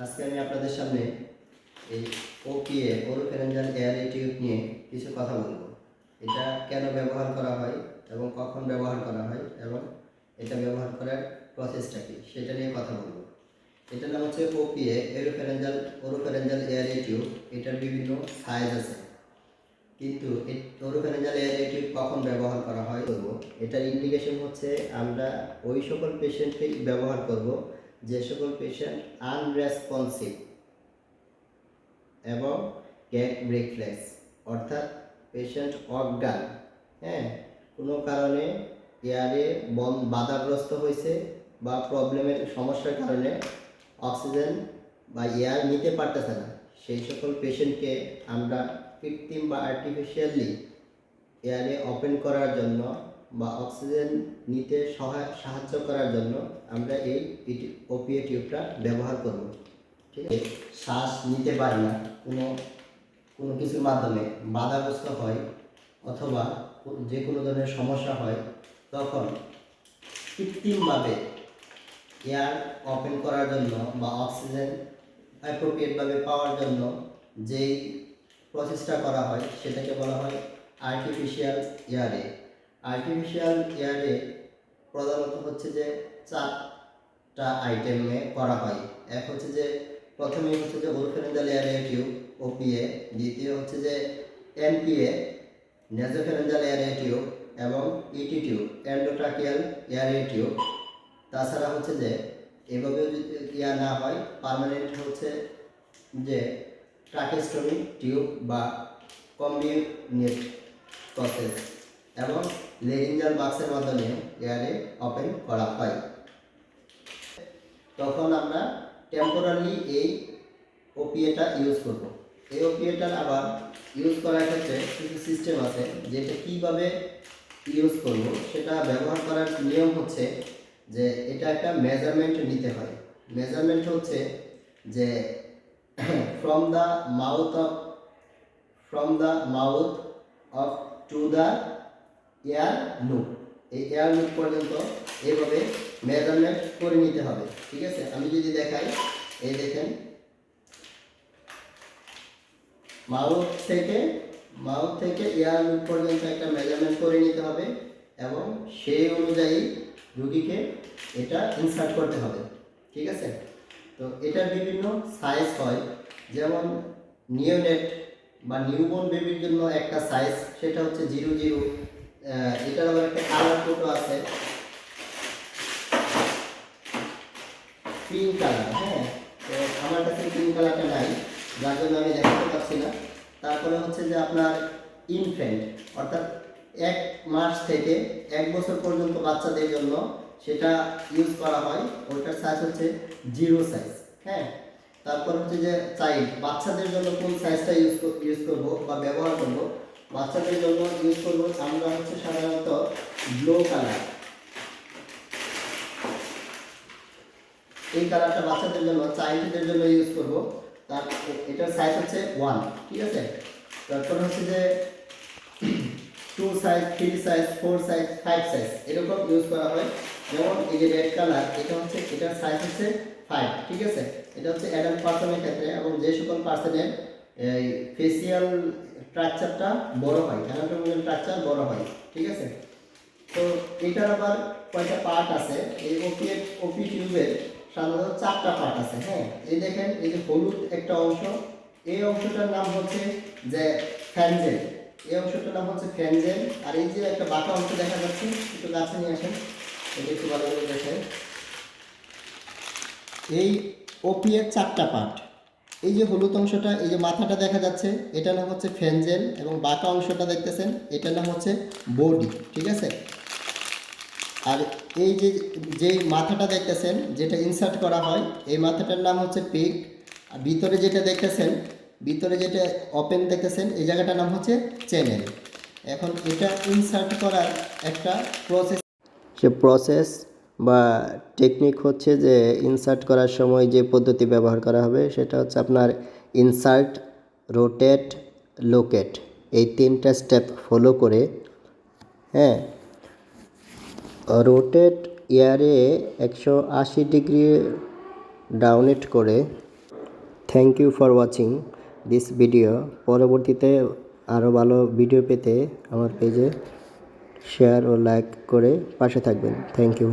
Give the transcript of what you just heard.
আজকে আমি আপনাদের সামনে এই ওপিএ ওরোফেরেঞ্জাল এয়ার টিউব নিয়ে কিছু কথা বলব। এটা কেন ব্যবহার করা হয় এবং কখন ব্যবহার করা হয় এবং এটা ব্যবহার করার প্রসেসটা কি, সেটা নিয়ে কথা বলব। এটার নাম হচ্ছে ওপিএ এরোফেরেঞ্জাল ওরোফেরেঞ্জাল এয়ার টিউব। এটার বিভিন্ন সাইজ আছে। কিন্তু ওরোফেরেঞ্জাল এয়ার টিউব কখন ব্যবহার করা হয় করব এটার ইন্ডিকেশন হচ্ছে আমরা ওই সকল পেশেন্টকেই ব্যবহার করব যে সকল পেশেন্ট আনরেসপন্সিভ এবং গ্যাট রিফ্লেক্স অর্থাৎ পেশেন্ট অজ্ঞান হ্যাঁ? কোনো কারণে এয়ারে বাধাগ্রস্ত হয়েছে বা প্রবলেমের সমস্যার কারণে অক্সিজেন বা এয়ার নিতে পারতেছে না। সেই সকল পেশেন্টকে আমরা কৃত্রিম বা আর্টিফিশিয়ালি এয়ারে ওপেন করার জন্য বা অক্সিজেন নিতে সহায়, সাহায্য করার জন্য আমরা এই ওপিএ টিউবটা ব্যবহার করব। ঠিক আছে? শ্বাস নিতে পারি না। কোনো কোনো কিছুর মাধ্যমে বাধাগ্রস্ত হয় অথবা যে কোনো ধরনের সমস্যা হয়, তখন কৃত্রিমভাবে এয়ার ওপেন করার জন্য বা অক্সিজেন অ্যাপ্রোপ্রিয়েটভাবে পাওয়ার জন্য যেই প্রচেষ্টা করা হয়, সেটাকে বলা হয় আর্টিফিশিয়াল এয়ারে। আর্টিফিশিয়াল এয়ারে প্রধানত হচ্ছে যে চারটা আইটেমে করা হয়। এক হচ্ছে যে প্রথমেই হচ্ছে যে ওরফেনেন্দাল এয়ারে টিউব ওপিএ দ্বিতীয় হচ্ছে যে এনপিএ নেজোফেরেঞ্জাল এয়ারে টিউব এবং ET tube endotracheal airway tube তাছাড়া হচ্ছে যে এভাবে যদি ইয়া না হয় পার্মানেন্ট হচ্ছে যে ট্রাকেস্টমি টিউব বা কম্বিনেট প্রসেস এবং লেরিঞ্জাল বাক্সের মাধ্যমে এয়ারে ওপেন করা হয়। তখন আমরা টেম্পোরারি এই ওপিএটা ইউজ করব। এই ওপিএটার আবার ইউজ করার ক্ষেত্রে কিছু সিস্টেম আছে, যেটা কীভাবে ইউজ করব, সেটা ব্যবহার করার নিয়ম হচ্ছে যে এটা একটা মেজারমেন্ট নিতে হয়। মেজারমেন্ট হচ্ছে যে from the mouth of from the mouth of to the air loop এই এয়ার লুপ পর্যন্ত এইভাবে মেজারমেন্ট করে নিতে হবে, ঠিক আছে? আমি যদি দেখাই, এই দেখেন। মাউথ থেকে মাউথ থেকে এয়ার লুপ পর্যন্ত একটা মেজারমেন্ট করে নিতে হবে এবং সেই অনুযায়ী রুগীকে এটা ইনসার্ট করতে হবে, ঠিক আছে? তো এটার বিভিন্ন সাইজ হয়। যেমন নিওনেট বা নিউবর্ন বেবির জন্য একটা সাইজ, সেটা হচ্ছে জিরো জিরো। এটার আবার একটা কালার কোডও আছে। পিঙ্ক কালার হ্যাঁ? তো আমার কাছে পিঙ্ক কালারটা নাই, যার জন্য আমি দেখাতে পারছি না। তারপরে হচ্ছে যে আপনার ইনফ্যান্ট অর্থাৎ এক মাস থেকে এক বছর পর্যন্ত বাচ্চাদের জন্য সেটা ইউজ করা হয়। ওটার সাইজ হচ্ছে জিরো সাইজ হ্যাঁ? তারপর হচ্ছে যে চাইল্ড বাচ্চাদের জন্য কোন সাইজটা ইউজ ইউজ করব বা ব্যবহার করব বাচ্চাদের জন্য ইউজ করব। আমরা হচ্ছে সাধারণত ব্লু কালার এই কালারটা বাচ্চাদের জন্য চাইল্ডদের জন্য ইউজ করব। তার এটার সাইজ হচ্ছে ওয়ান ঠিক আছে? তারপর হচ্ছে যে two size three size four size five size এরকম ইউজ করা হয়। যেমন এই যে রেড কালার এটা হচ্ছে, এটার সাইজ হচ্ছে ফাইভ ঠিক আছে? এটা হচ্ছে অ্যাডাল্ট পার্সনের ক্ষেত্রে এবং যে সকল পার্সনের এই ফেসিয়াল স্ট্রাকচারটা বড় হয় অ্যানাটমিক্যাল স্ট্রাকচার বড় হয়, ঠিক আছে? তো এটার আবার কয়টা পার্ট আছে? এই ওপি ওপি টিউবের সাধারণত চারটা পার্ট আছে হ্যাঁ? এই দেখেন, এই যে হলুদ একটা অংশ, এই অংশটার নাম হচ্ছে যে ফ্যানজেল। এই অংশটার নাম হচ্ছে ফ্যানজেল। আর এই যে একটা বাঁকা অংশ দেখা যাচ্ছে, একটু কাছে নিয়ে আসেন। এটা একটু ভালো করে দেখেন। এই ওপি এর চারটা পার্ট এই যে হলুদ অংশটা, এই যে মাথাটা দেখা যাচ্ছে, এটার নাম হচ্ছে ফেনজেল এবং বাঁকা অংশটা দেখতেছেন, এটার নাম হচ্ছে বডি, ঠিক আছে? আর এই যে যে মাথাটা দেখতেছেন, যেটা ইনসার্ট করা হয়, এই মাথাটার নাম হচ্ছে পিক আর ভিতরে যেটা দেখতেছেন, ভিতরে যেটা ওপেন দেখতেছেন, এই জায়গাটার নাম হচ্ছে চ্যানেল এখন এটা ইনসার্ট করার একটা প্রসেস সে প্রসেস বা টেকনিক হচ্ছে যে ইনসার্ট করার সময় যে পদ্ধতি ব্যবহার করা হবে সেটা হচ্ছে আপনার ইনসার্ট রোটেট লোকেট এই তিনটা স্টেপ ফলো করে হ্যাঁ? রোটেট ইয়ারে একশো আশি ডিগ্রি ডাউনেট করে thank you for watching this video পরবর্তীতে আরও ভালো ভিডিও পেতে আমার পেজে শেয়ার ও লাইক করে পাশে থাকবেন। Thank you